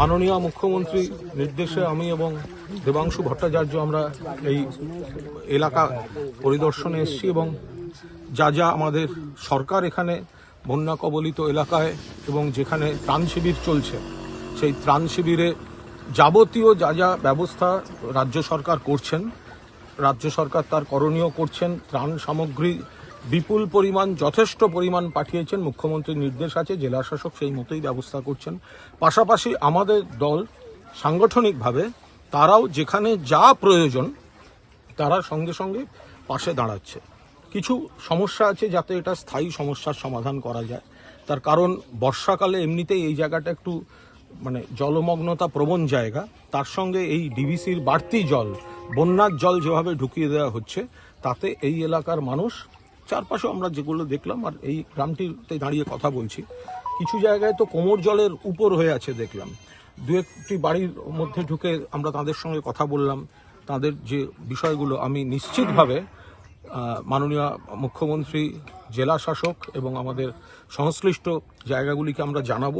মাননীয় মুখ্যমন্ত্রী নির্দেশে আমি এবং দেবাংশু ভট্টাচার্য আমরা এই এলাকা পরিদর্শনে এসেছি এবং যা যা আমাদের সরকার এখানে বন্যা কবলিত এলাকায় এবং যেখানে ত্রাণ শিবির চলছে, সেই ত্রাণ শিবিরে যাবতীয় যা যা ব্যবস্থা রাজ্য সরকার করছেন, রাজ্য সরকার তার করণীয় করছেন, ত্রাণ সামগ্রী বিপুল পরিমাণ, যথেষ্ট পরিমাণ পাঠিয়েছেন, মুখ্যমন্ত্রীর নির্দেশ আছে জেলা শাসক সেই মতোই ব্যবস্থা করছেন। পাশাপাশি আমাদের দল সাংগঠনিকভাবে, তারাও যেখানে যা প্রয়োজন, তারা সঙ্গে সঙ্গে পাশে দাঁড়াচ্ছে। কিছু সমস্যা আছে যাতে এটা স্থায়ী সমস্যার সমাধান করা যায়। তার কারণ, বর্ষাকালে এমনিতেই এই জায়গাটা একটু মানে জলমগ্নতা প্রবণ জায়গা। তার সঙ্গে এই ডিভিসির বাড়তি জল, বন্যার জল যেভাবে ঢুকিয়ে দেওয়া হচ্ছে, তাতে এই এলাকার মানুষ চারপাশে আমরা যেগুলো দেখলাম, আর এই গ্রামটিতে দাঁড়িয়ে কথা বলছি, কিছু জায়গায় তো কোমর জলের উপর হয়ে আছে দেখলাম। দু একটি বাড়ির মধ্যে ঢুকে আমরা তাদের সঙ্গে কথা বললাম। তাদের যে বিষয়গুলো, আমি নিশ্চিতভাবে মাননীয় মুখ্যমন্ত্রী, জেলা শাসক এবং আমাদের সংশ্লিষ্ট জায়গাগুলিকে আমরা জানাব।